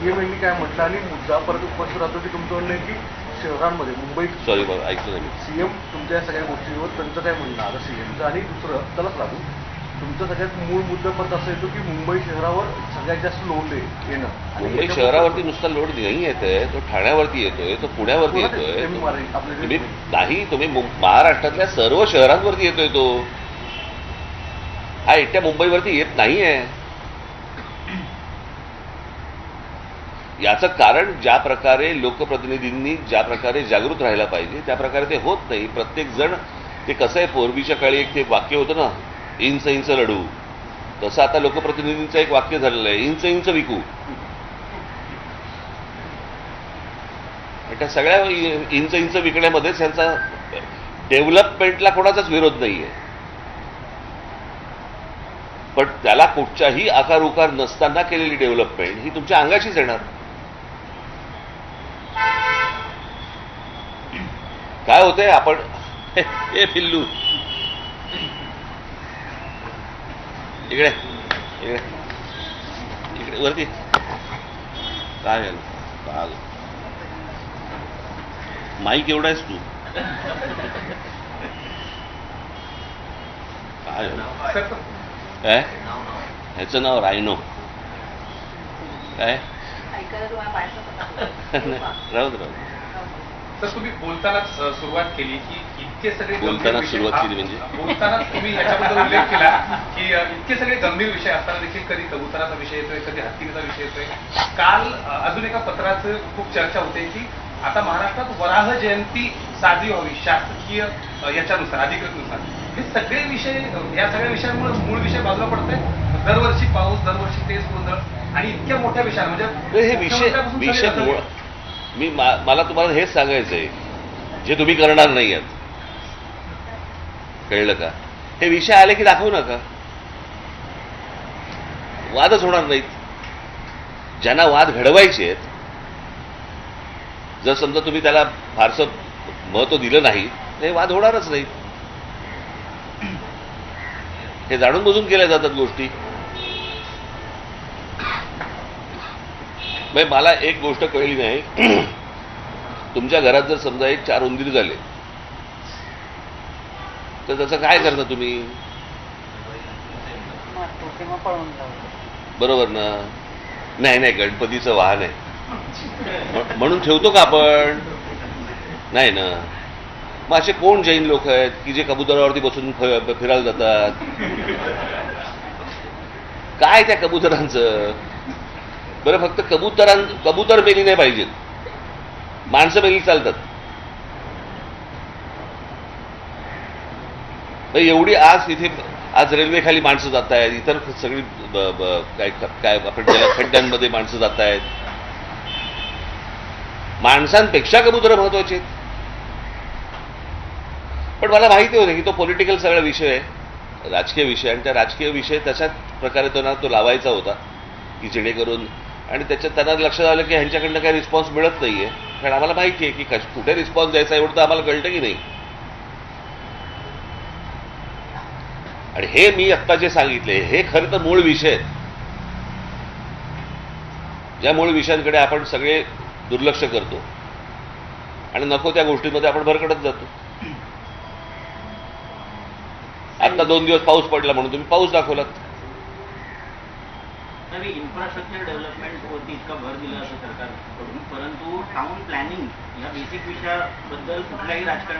CM काय म्हटलं आणि मुद्दा परत उपस्थित राहतो की तुमचं म्हणणं आहे की शहरांमध्ये मुंबईत सॉरी बघ ऐकलं नाही मी. सीएम तुमच्या या सगळ्या गोष्टींवर त्यांचं काय म्हणणं आता सीएमचं आणि दुसरं त्यालाच लागू. तुमचं सगळ्यात मूळ मुद्दा परत असं येतो की मुंबई शहरावर सगळ्यात जास्त लोड आहे येणं. आणि मुंबई शहरावरती नुसता लोड नाही येतोय तो ठाण्यावरती येतोय तो पुण्यावरती येतोय. ते तुम्ही नाही तुम्ही मु- महाराष्ट्रातल्या सर्व शहरांवरती येतोय तो. हा एकट्या मुंबईवरती येत नाहीये. याचं कारण ज्या प्रकारे लोकप्रतिनिधींनी ज्या प्रकारे जागृत राहायला पाहिजे त्या प्रकारे ते होत नाही. प्रत्येक जण ते कसं आहे पूर्वीच्या काळी एक ते वाक्य होतं ना इंच इंच लढू. तसं आता लोकप्रतिनिधींचं एक वाक्य झालेलं आहे इंच इंच विकू. त्या सगळ्या इंच इंच विकण्यामध्येच यांचा डेव्हलपमेंटला कोणाचाच विरोध नाहीये. पण त्याला कुठच्याही आकार उकार नसताना केलेली डेव्हलपमेंट ही तुमच्या अंगाशीच येणार. काय होतंय? आपण हे पिल्लू. इकडे इकडे. इकडे वरती. काय झालं? माईक एवढा आहेस तू. काय झालं? काय? ह्याचं नाव रायनो. काय? पाहिजे राहू. तर तुम्ही बोलतानाच सुरुवात केली की इतके सगळे बोलताना सुरुवात केली म्हणजे? बोलतानाच तुम्ही याच्याबद्दल उल्लेख केला की इतके सगळे गंभीर विषय असताना देखील कधी कबुतराचा विषय येतोय कधी हत्तीचा विषय येतोय. काल अजून एका पत्राचं खूप चर्चा होते की आता महाराष्ट्रात वराह जयंती साजरी व्हावी शासकीय याच्यानुसार अधिकृतनुसार. हे सगळे विषय या सगळ्या विषयांमुळे मूळ विषय बाजूला पडतोय. दरवर्षी पाऊस दरवर्षी तेच गोंधळ आणि इतक्या मोठ्या विषयावर म्हणजे हे विषय विषय मी मा- मला तुम्हाला हेच सांगायचं आहे जे तुम्ही करणार नाही आहेत कळलं का? हे विषय आले की दाखवू नका. वादच होणार नाहीत. ज्यांना वाद घडवायचे आहेत जर समजा तुम्ही त्याला फारसं महत्त्व दिलं नाही तर हे वाद होणारच नाहीत. हे जाणून बुजून केल्या जातात गोष्टी. म्हणजे मला एक गोष्ट कळली नाही. तुमच्या घरात जर समजा एक चार उंदीर झाले तर त्याचं काय करता तुम्ही? बरोबर ना? नाही नाही गणपतीचं वाहन आहे. म्ह- म्हणून ठेवतो का आपण? नाही ना? मग असे कोण जैन लोक आहेत की जे कबुतरावरती बसून फिरायला जातात? काय त्या कबुतरांचं? बरं फक्त कबुतरां कबूतर मेली नाही पाहिजेत. माणसं मेली चालतात. एवढी आज इथे आज रेल्वेखाली माणसं जात आहेत इतर सगळी काय काय आपण त्याला खड्ड्यांमध्ये माणसं जात आहेत. माणसांपेक्षा कबुतर महत्त्वाचे आहेत. पण मला माहिती होतं की तो पॉलिटिकल सगळा विषय आहे राजकीय विषय आणि त्या राजकीय विषय तशाच प्रकारे त्यांना तो लावायचा होता की जेणेकरून आणि त्याच्यात त्यांना लक्षात आलं की ह्यांच्याकडनं काही रिस्पॉन्स मिळत नाहीये. कारण आम्हाला माहिती आहे की कश कुठे रिस्पॉन्स द्यायचा एवढं तर आम्हाला कळतं की नाही. आणि हे मी आत्ता जे सांगितले हे खरं तर मूळ विषय आहेत. ज्या मूळ विषयांकडे आपण सगळे दुर्लक्ष करतो. आणि नको त्या गोष्टींमध्ये आपण भरकडत जातो. आता दोन दिवस पाऊस पडला म्हणून तुम्ही पाऊस दाखवलात. तरी इन्फ्रास्ट्रक्चर डेव्हलपमेंटवरती इतका भर दिला असं सरकारकडून. परंतु टाऊन प्लॅनिंग या बेसिक विषयाबद्दल कुठल्याही राजकारण